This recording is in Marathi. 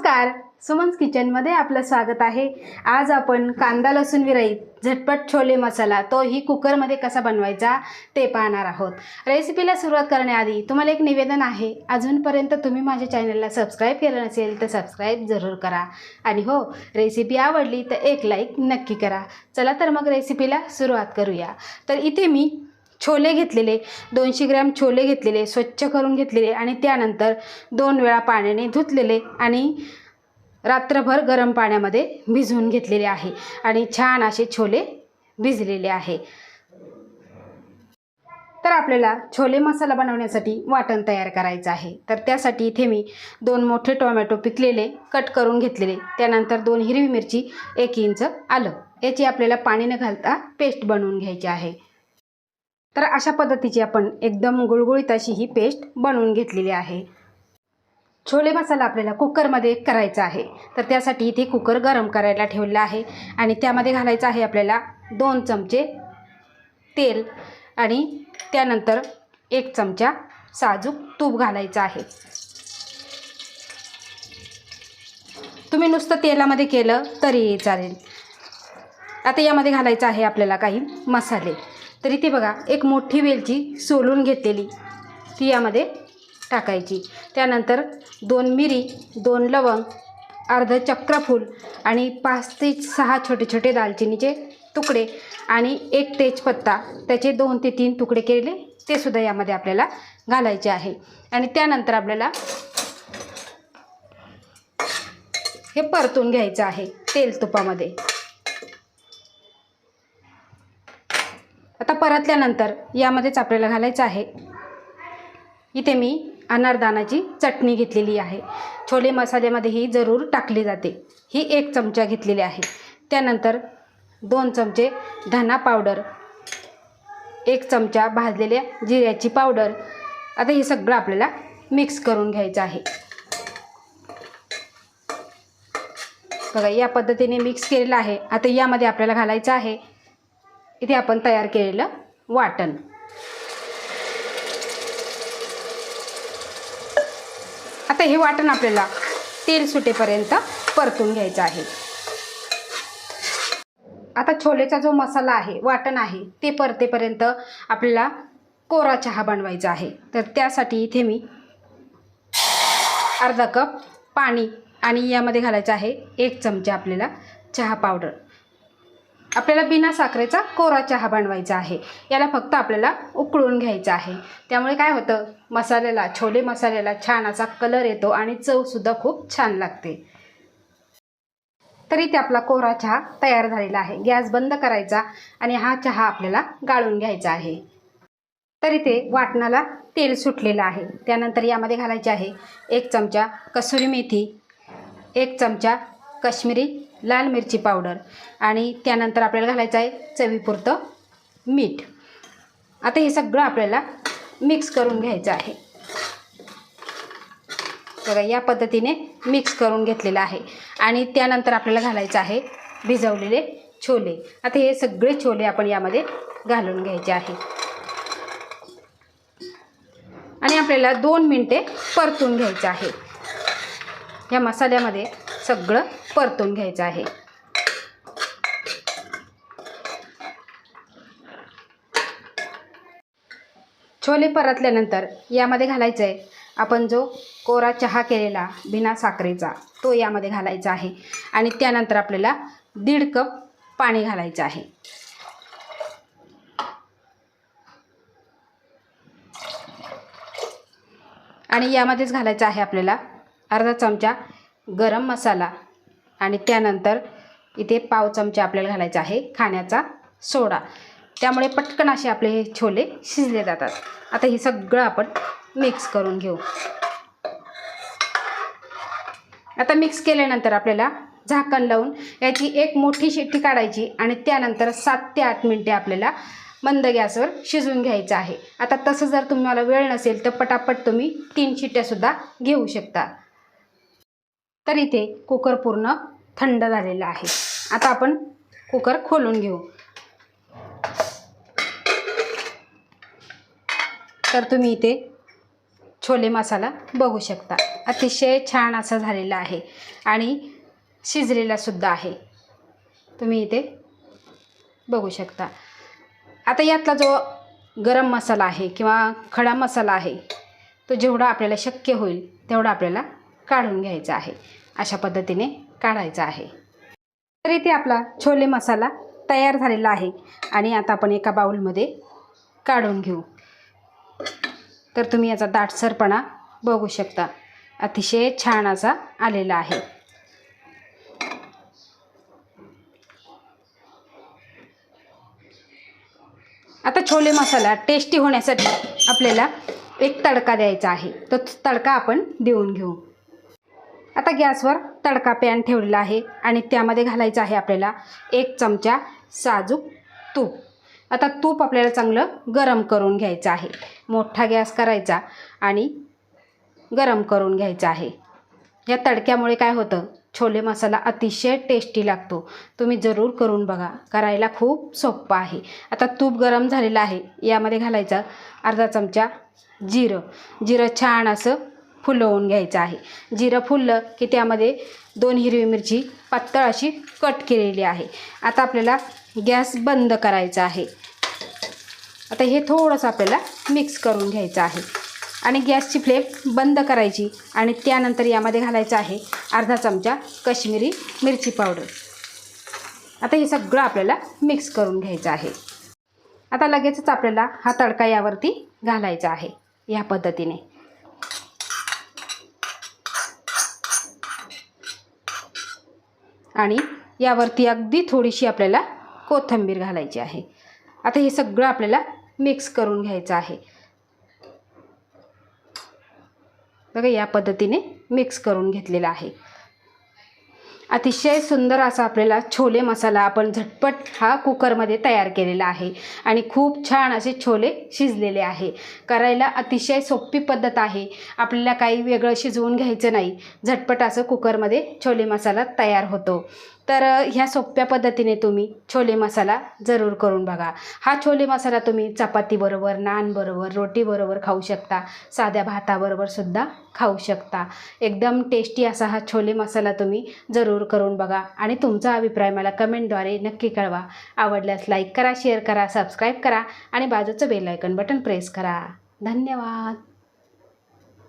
नमस्कार. सुमन्स किचनमध्ये आपलं स्वागत आहे. आज आपण कांदा लसूण विरहित झटपट छोले मसाला तोही कुकरमध्ये कसा बनवायचा ते पाहणार आहोत. रेसिपीला सुरुवात करण्याआधी तुम्हाला एक निवेदन आहे. अजूनपर्यंत तुम्ही माझ्या चॅनलला सबस्क्राईब केलं नसेल तर सबस्क्राईब जरूर करा. आणि हो रेसिपी आवडली तर एक लाईक नक्की करा. चला तर मग रेसिपीला सुरुवात करूया. तर इथे मी छोले घेतलेले दोनशे ग्रॅम छोले घेतलेले स्वच्छ करून घेतलेले आणि त्यानंतर दोन वेळा पाण्याने धुतलेले आणि रात्रभर गरम पाण्यामध्ये भिजवून घेतलेले आहे आणि छान असे छोले भिजलेले आहे. तर आपल्याला छोले मसाला बनवण्यासाठी वाटण तयार करायचं आहे. तर त्यासाठी इथे मी दोन मोठे टोमॅटो पिकलेले कट करून घेतलेले. त्यानंतर दोन हिरवी मिरची एक इंच आलं. याची आपल्याला पाणी न घालता पेस्ट बनवून घ्यायची आहे. तर अशा पद्धतीची आपण एकदम गुळगुळीत अशी ही पेस्ट बनवून घेतलेली आहे. छोले मसाला आपल्याला कुकरमध्ये करायचा आहे. तर त्यासाठी इथे कुकर गरम करायला ठेवलेला आहे आणि त्यामध्ये घालायचं आहे आपल्याला दोन चमचे तेल आणि त्यानंतर एक चमचा साजूक तूप घालायचं आहे. तुम्ही नुसतं तेलामध्ये केलं तरी चालेल. आता यामध्ये घालायचं आहे आपल्याला काही मसाले. तर इथे बघा एक मोठी वेलची सोलून घेतलेली. ती यामध्ये टाकायची. त्यानंतर दोन मिरी दोन लवंग अर्ध चक्रफूल आणि पाच ते सहा छोटे छोटे दालचिनीचे तुकडे आणि एक तेजपत्ता. त्याचे दोन ते तीन तुकडे केलेले ते सुद्धा यामध्ये आपल्याला घालायचे आहे. आणि त्यानंतर आपल्याला हे परतून घ्यायचं आहे तेल तुपामध्ये. आता परतल्यानंतर यामध्येच आपल्याला घालायचं आहे. इथे मी अनारदानाची चटणी घेतलेली आहे. छोले मसाल्यामध्ये ही जरूर टाकली जाते. ही एक चमचा घेतलेली आहे. त्यानंतर दोन चमचे धना पावडर एक चमचा भाजलेल्या जिऱ्याची पावडर. आता हे सगळं आपल्याला मिक्स करून घ्यायचं आहे. बघा या पद्धतीने मिक्स केलेलं आहे. आता यामध्ये आपल्याला घालायचं आहे इथे आपण तयार केलेलं वाटण. आता हे वाटण आपल्याला तेल सुटेपर्यंत परतून घ्यायचं आहे. आता छोलेचा जो मसाला आहे वाटण आहे ते परतेपर्यंत आपल्याला कोरा चहा बनवायचा आहे. तर त्यासाठी इथे मी अर्धा कप पाणी आणि यामध्ये घालायचं आहे एक चमचा आपल्याला चहा पावडर. आपल्याला बिना साखरेचा कोरा चहा बनवायचा आहे. याला फक्त आपल्याला उकळून घ्यायचं आहे. त्यामुळे काय होतं? मसाल्याला छोले मसाल्याला छान असा कलर येतो आणि चवसुद्धा खूप छान लागते. तरी ते आपला कोरा चहा तयार झालेला आहे. गॅस बंद करायचा आणि हा चहा आपल्याला गाळून घ्यायचा आहे. तरी ते वाटणाला तेल सुटलेलं आहे. त्यानंतर यामध्ये घालायचे आहे एक चमचा कसुरी मेथी एक चमचा कश्मीरी लाल मिरची पावडर आणि त्यानंतर आपल्याला घालायचं आहे चवीपुरतं मीठ. आता हे सगळं आपल्याला मिक्स करून घ्यायचं आहे. बघा या पद्धतीने मिक्स करून घेतलेलं आहे. आणि त्यानंतर आपल्याला घालायचं आहे भिजवलेले छोले. आता हे सगळे छोले आपण यामध्ये घालून घ्यायचे आहे. आणि आपल्याला दोन मिनटे परतून घ्यायचं आहे. या मसाल्यामध्ये सगळं परतून घ्यायचं आहे. छोले परतल्यानंतर यामध्ये घालायचं आहे आपण जो कोरा चहा केलेला बिना साखरेचा तो यामध्ये घालायचा आहे. आणि त्यानंतर आपल्याला दीड कप पाणी घालायचं आहे. आणि यामध्येच घालायचं आहे आपल्याला अर्धा चमचा गरम मसाला. आणि त्यानंतर इथे पाव चमचे आपल्याला घालायचा आहे खाण्याचा सोडा. त्यामुळे पटकन असे आपले हे छोले शिजले जातात. आता हे सगळं आपण मिक्स करून घेऊ. आता मिक्स केल्यानंतर आपल्याला झाकण लावून याची एक मोठी शिट्टी काढायची आणि त्यानंतर सात ते आठ मिनटे आपल्याला मंद गॅसवर शिजवून घ्यायचं आहे. आता तसं जर तुम्हाला वेळ नसेल तर पटापट तुम्ही तीन शिट्ट्यासुद्धा घेऊ शकता. तर इथे कुकर पूर्ण थंड झालेला आहे. आता आपण कुकर खोलून घेऊ. तर तुम्ही इथे छोले मसाला बघू शकता. अतिशय छान असा झालेला आहे आणि शिजलेला सुद्धा आहे. तुम्ही इथे बघू शकता. आता यातला जो गरम मसाला आहे किंवा खडा मसाला आहे तो जेवढा आपल्याला शक्य होईल तेवढा आपल्याला काढून घ्यायचा आहे. अशा पद्धतीने काढायचा आहे. तर इथे आपला छोले मसाला तयार झालेला आहे. आणि आता आपण एका बाऊलमध्ये काढून घेऊ. तर तुम्ही याचा दाटसरपणा बघू शकता. अतिशय छान असा आलेला आहे. आता छोले मसाला टेस्टी होण्यासाठी आपल्याला एक तडका द्यायचा आहे. तो तडका आपण देऊन घेऊ. आता गॅसवर तडका पॅन ठेवलेला आहे आणि त्यामध्ये घालायचं आहे आपल्याला एक चमचा साजूक तूप. आता तूप आपल्याला चांगलं गरम करून घ्यायचं आहे. मोठा गॅस करायचा आणि गरम करून घ्यायचा आहे. या तडक्यामुळे काय होतं? छोले मसाला अतिशय टेस्टी लागतो. तुम्ही जरूर करून बघा. करायला खूप सोपं आहे. आता तूप गरम झालेलं आहे. यामध्ये घालायचं अर्धा चमचा जिरं. जिरं छान असं फुलवून घ्यायचं आहे. जिरं फुललं की त्यामध्ये दोन हिरवी मिरची पातळ अशी कट केलेली आहे. आता आपल्याला गॅस बंद करायचा आहे. आता हे थोडंसं आपल्याला मिक्स करून घ्यायचं आहे. आणि गॅसची फ्लेम बंद करायची आणि त्यानंतर यामध्ये घालायचं आहे अर्धा चमचा कश्मीरी मिरची पावडर. आता हे सगळं आपल्याला मिक्स करून घ्यायचं आहे. आता लगेचच आपल्याला हा तडका यावरती घालायचा आहे. या पद्धतीने. आणि यावरती अगदी थोडीशी आपल्याला कोथिंबीर घालायची आहे. आता हे सगळं आपल्याला मिक्स करून घ्यायचं आहे. बघा या पद्धतीने मिक्स करून घेतलेला आहे. अतिशय सुंदर असा आपल्याला छोले मसाला आपण झटपट हा कुकरमध्ये तयार केलेला आहे. आणि खूप छान असे छोले शिजलेले आहे. करायला अतिशय सोपी पद्धत आहे. आपल्याला काही वेगळं शिजवून घ्यायचं नाही. झटपट असं कुकरमध्ये छोले मसाला तयार होतो. तर ह्या सोप्या पद्धतीने तुम्ही छोले मसाला जरूर करून बघा. हा छोले मसाला तुम्ही चपातीबरोबर नानबरोबर रोटीबरोबर खाऊ शकता. साध्या भाताबरोबर सुद्धा खाऊ शकता. एकदम टेस्टी असा हा छोले मसाला तुम्ही जरूर करून बघा. आणि तुमचा अभिप्राय मला कमेंटद्वारे नक्की कळवा. आवडल्यास लाईक करा शेअर करा सबस्क्राईब करा आणि बाजूचं बेल आयकन बटन प्रेस करा. धन्यवाद!